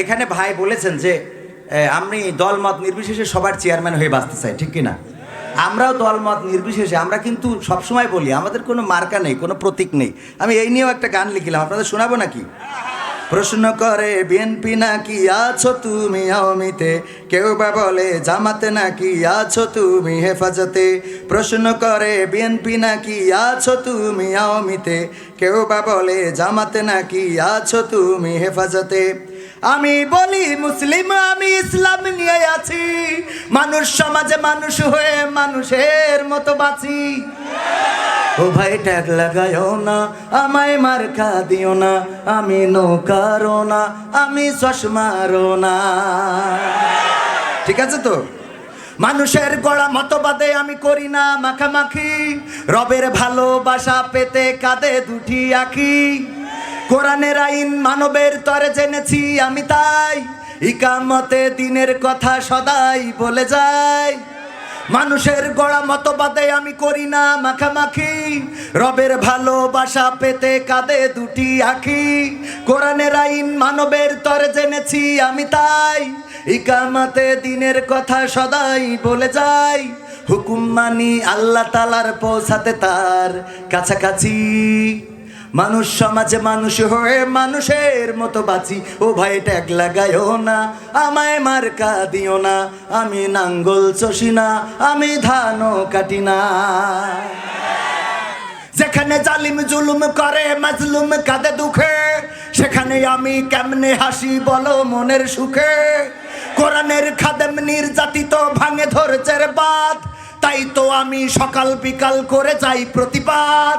এখানে ভাই বলেছেন যে আমি দলমত নির্বিশেষে সবার চেয়ারম্যান হয়ে বাঁচতে চাই, ঠিক কিনা? আমরাও দলমত নির্বিশেষে, আমরা কিন্তু সবসময় বলি, আমাদের কোনো মার্কা নেই, কোনো প্রতীক নেই। আমি এই নিয়েও একটা গান লিখিলাম, আপনাদের শোনাবো নাকি? প্রশ্ন করে বিএনপি নাকি আছো তুমি আওয়ামীতে কেউ বা বলে, জামাতে নাকি আছো তুমি হেফাজতে? প্রশ্ন করে বিএনপি নাকি আছো তুমি আওয়ামীতে কেউ বা বলে, জামাতে নাকি আছো তুমি হেফাজতে? আমি বলি মুসলিম, আমি ইসলাম নিয়ে আছি। মানুষ সমাজে মানুষ হয়ে মানুষের মতো বাঁচি। ও ভাই, ট্যাগ লাগায়ও না, আমায় মার্কা দিও না, আমি নৌকারও না, আমি চশমারও না। ঠিক আছে তো? মানুষের গড়া মতবাদে আমি করি না মাখামাখি। রবের ভালোবাসা পেতে কাঁদে দুটি আঁকি কোরআনের আইন মানবের তরে জেনেছি আমি তাই। ইকামতে দিনের কথা সদাই বলে যাই। মানুষের গড়া মতবাদে আমি করি না মাখামাখি। রবের ভালোবাসা পেতে কাঁদে দুটি আখি। কোরআনের আইন মানবের তরে জেনেছি আমি তাই। ইকামাতে দিনের কথা সদাই বলে যাই। হুকুম মানি আল্লাহ তালার পৌঁছাতে তার কাছাকাছি। মানুষ সমাজে মানুষ হয়ে মানুষের মতো বাঁচি। ও ভাই ট্যাগ লাগাইও না, আমায় মার্কা দিও না। আমি নাঙ্গল চষি না, আমি ধানও কাটি না। যেখানে জালিম জুলুম করে, মাজলুম কাঁদে দুঃখে, সেখানে আমি কেমনে হাসি বলো মনের সুখে? কোরআনের খাদেম নির্যাতিত ভাঙে ধরেছে বাদ তাই তো আমি সকাল বিকাল করে যাই প্রতিবাদ।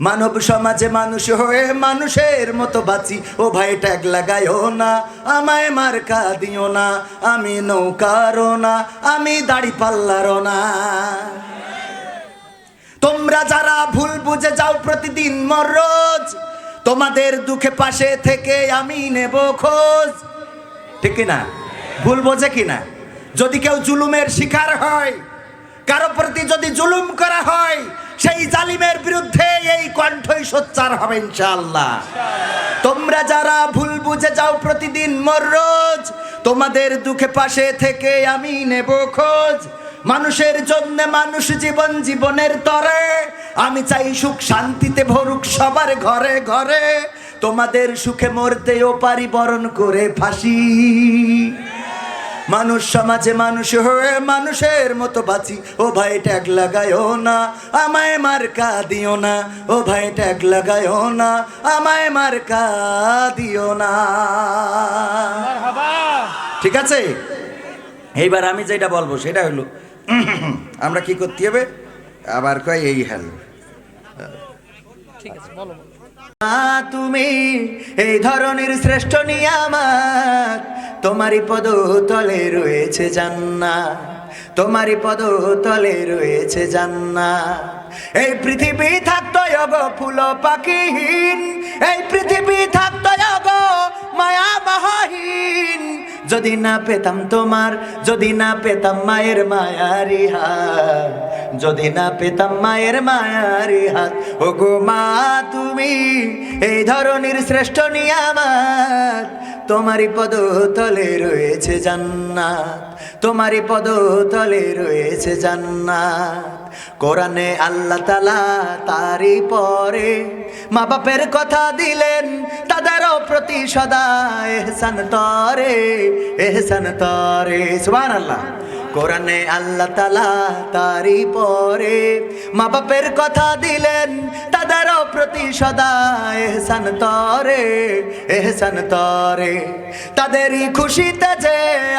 মানব সমাজে মানুষ হয়ে মানুষের মতো বাঁচি। ও ভাই, ট্যাগ লাগাইও না, আমায় মার্কা দিও না, আমি নৌকারও না, আমি দাড়ি পাল্লারও না। তোমরা যারা ভুল বুঝে যাও প্রতিদিন মররোজ তোমাদের দুঃখে পাশে থেকে আমি নেব খোঁজ। ঠিক কিনা? ভুল বোঝে কিনা? যদি কেউ জুলুমের শিকার হয়, কারও প্রতি যদি জুলুম করা হয় সেই জালিমের বিরুদ্ধে এই কণ্ঠই সোচ্চার হবে ইনশাআল্লাহ। তোমরা যারা ভুল বুঝে যাও প্রতিদিন মর রোজ, তোমাদের দুঃখে পাশে থেকে আমি নেব খোঁজ। মানুষের জন্য মানুষ জীবন জীবনের তরে, আমি চাই সুখ শান্তিতে ভরুক সবার ঘরে ঘরে। তোমাদের সুখে মরতেও পারি বরণ করে ফাঁসি। মানুষ সমাজে মানুষ হয়ে মানুষের মতো বাঁচি। ও ভাই ট্যাগ লাগায়ও না আমায় মার্কা দিও না। ও ভাই ট্যাগ লাগায়ও না আমায় মার্কা দিও না। ঠিক আছে? এইবার আমি যেটা বলব সেটা হলো আমরা কি করতে হবে? আবার কয় এই হ্যালো। ঠিক হ্যাল তুমি এই ধরনের শ্রেষ্ঠ নিয়ামাত। তোমারই পদ তলে রয়েছে জান্না তোমারই পদ তলে রয়েছে জান্না এই পৃথিবী থাকতো অগ ফুল পাখিহীন। এই পৃথিবী থাকতো অগ মায়া মহাহীন। যদি না পেতাম তোমার, যদি না পেতাম মায়ের মায়ারি হাত যদি না পেতাম মায়ের মায়ারি হাত ও গো মা, তুমি এই ধরনের শ্রেষ্ঠ নিয়ামাত। তোমারই পদ তলে রয়েছে জান্নাত, তোমারই পদ তলে রয়েছে জান্নাত। কোরআনে আল্লাহ তালা তারই পরে মা বাপের কথা দিলেন, তাদেরও প্রতি সদা এহসান তরে এহসান তরে। সুবহান আল্লাহ কোরআনে আল্লাহ তালা তারই পরে মা বাপের কথা দিলেন, তাদেরও প্রতি সদা এহসান তরে এহসান তরে। তাদেরই খুশিতে যে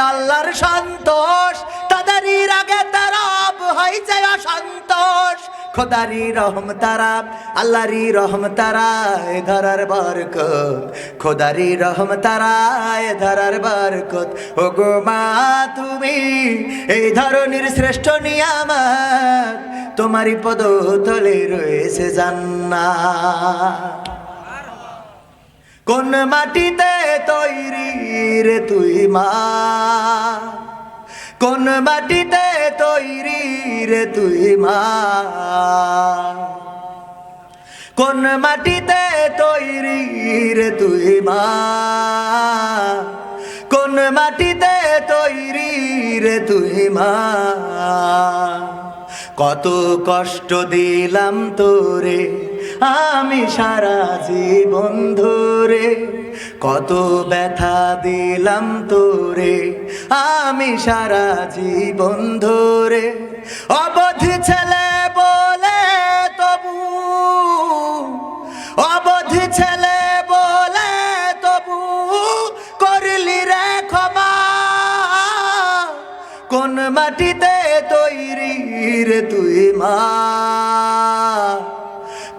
আল্লাহর সন্তোষ, তাদেরই রাগে তারব হয়েছে অসন্তোষ। খোদারি রহম তারা, আল্লাহরি রহম তারা, এ ধরার বরকত। খোদারি রহম তারা, এ ধরার বরকত। ও গো মা, তুমি এই ধরনের শ্রেষ্ঠ নিয়ামত তোমারই পদ তলে রয়েছে জান্না কোন মাটিতে তৈরি রে তুই মা? কোন মাটিতে তৈরি রে তুই মা? কোন মাটিতে তৈরি রে তুই মা? কোন মাটিতে রে তুই মা। কত কষ্ট দিলাম তোরে, আমি সারা জীবন ধরে। কত ব্যথা দিলাম তোরে, আমি সারা জীবন ধরে। অবধি ছেলে মাটিতে তৈরি রে তুই মা।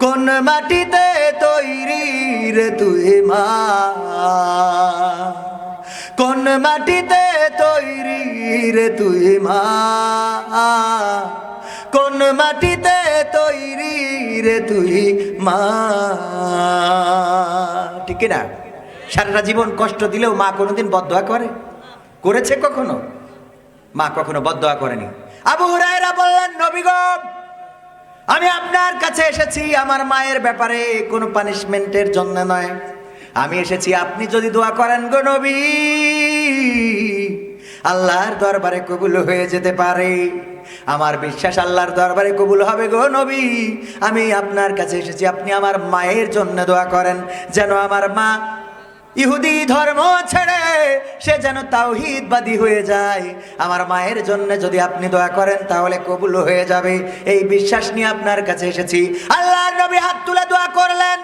কোন মাটিতে তৈরি রে তুই মা। কোন মাটিতে তৈরি রে তুই মা। কোন মাটিতে তৈরি রে তুই মা। ঠিক না? সারাটা জীবন কষ্ট দিলেও মা কোনোদিন বদয়া করে? করেছে কখনো? মা কখনো বদয়া করেনি। আবু হুরায়রা বললেন, নবী গো, আমি আপনার কাছে এসেছি, আমার মায়ের ব্যাপারে কোনো পানিশমেন্টের জন্য নয়। আমি এসেছি, আপনি যদি দোয়া করেন গো নবী, আল্লাহর দরবারে কবুল হয়ে যেতে পারে। আমার বিশ্বাস আল্লাহর দরবারে কবুল হবে গো নবী। আমি আপনার কাছে এসেছি, আপনি আমার মায়ের জন্য দোয়া করেন, যেন আমার মা ইহুদি ধর্ম ছেড়ে সে যেন তাওহিদবাদী হয়ে যায়। আমার মায়ের জন্য যদি আপনি দোয়া করেন, তাহলে কবুল হয়ে যাবে। এই বিশ্বাস নিয়ে আপনার কাছে এসেছি। আল্লাহ নবী হাত তুলে দোয়া করলেন।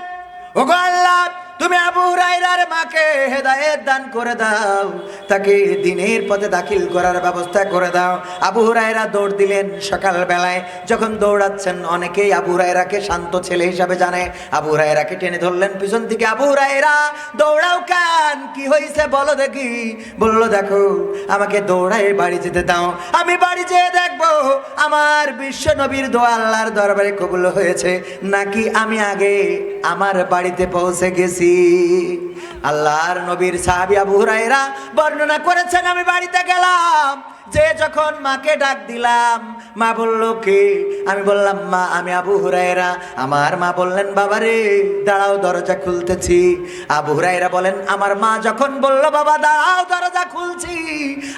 ওগো আল্লাহ তুমি আবু হুরাইরার মাকে হেদায়েত দান করে দাও। তাকে দিনের পথে দাখিল করার ব্যবস্থা করে দাও। আবু রায়রা দৌড় দিলেন সকাল বেলায় যখন দৌড়াচ্ছেন, অনেকেই আবু হুরাইরাকে শান্ত ছেলে হিসাবে জানে। আবু হুরাইরাকে টেনে ধরলেন পিছন থেকে আবু রায়রা দৌড়াও কান কি হয়েছে বলো দেখি? বলল, দেখো, আমাকে দৌড়ায় বাড়ি যেতে দাও। আমি বাড়ি যেয়ে দেখব, আমার বিশ্ব নবীর দোয়া আল্লাহর দরবারে কবুল হয়েছে। নাকি আমি আগে আমার বাড়িতে পৌঁছে গেছি? আল্লাহর নবীর সাহাবি আবু হুরায়রা বর্ণনা করেছেন, আমি বাড়িতে গেলাম। যে যখন মাকে ডাক দিলাম মা বলল, কে? আমি বললাম, মা, আমি আবু হুরায়রা। আমার মা বললেন, বাবারে, দাঁড়াও, দরজা খুলতেছি। আবু হুরায়রা বলেন, আমার মা যখন বলল, বাবা, দাঁড়াও, দরজা খুলছি।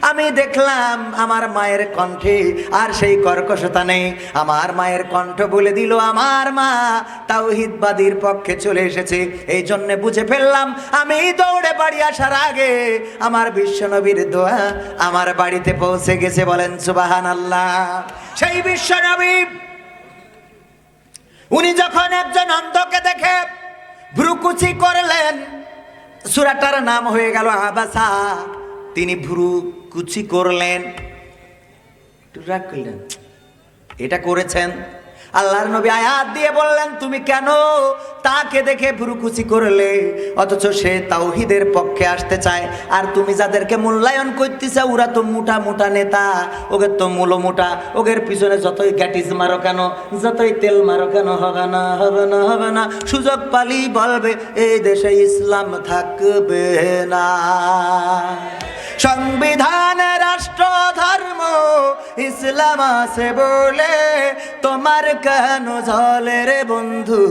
আমি দেখলাম, আমার মায়ের কণ্ঠে আর সেই কর্কশতা নেই। আমার মায়ের কণ্ঠ বলে দিল, আমার মা তাও তাওহিদবাদীর পক্ষে চলে এসেছে। এই জন্যে বুঝে ফেললাম, আমি দৌড়ে বাড়ি আসার আগে আমার বিশ্বনবীর দোয়া আমার বাড়িতে পৌঁছে গেছে। বলেন সুবাহান আল্লাহ সেই বিশ্বনবী। উনি যখন একজন অন্ধকে দেখে ভ্রুকুচি করলেন, সুরাটার নাম হয়ে গেল আবাসা। তিনি ভ্রু কুচি করলেন করলেন। এটা করেছেন? আল্লাহর নবী আয়াত দিয়ে বললেন, তুমি কেন তাকে দেখে ভুরুকুচি করলে? অথচ সে তাওহিদের পক্ষে আসতে চায়। আর তুমি যাদেরকে মূল্যায়ন করতেছে, ওরা তো মোটা মোটা নেতা। ওদের তো মূল মোটা। ওদের পিছনে যতই গ্যাটিস মারো কেন, যতই তেল মারো কেন, হবে না হবে না হবে না। সুযোগ পালি বলবে, এই দেশে ইসলাম থাকবে না। সংবিধান রাষ্ট্র ধর্ম ইসলাম আছে বলে তোমার কেন জলের বন্ধু?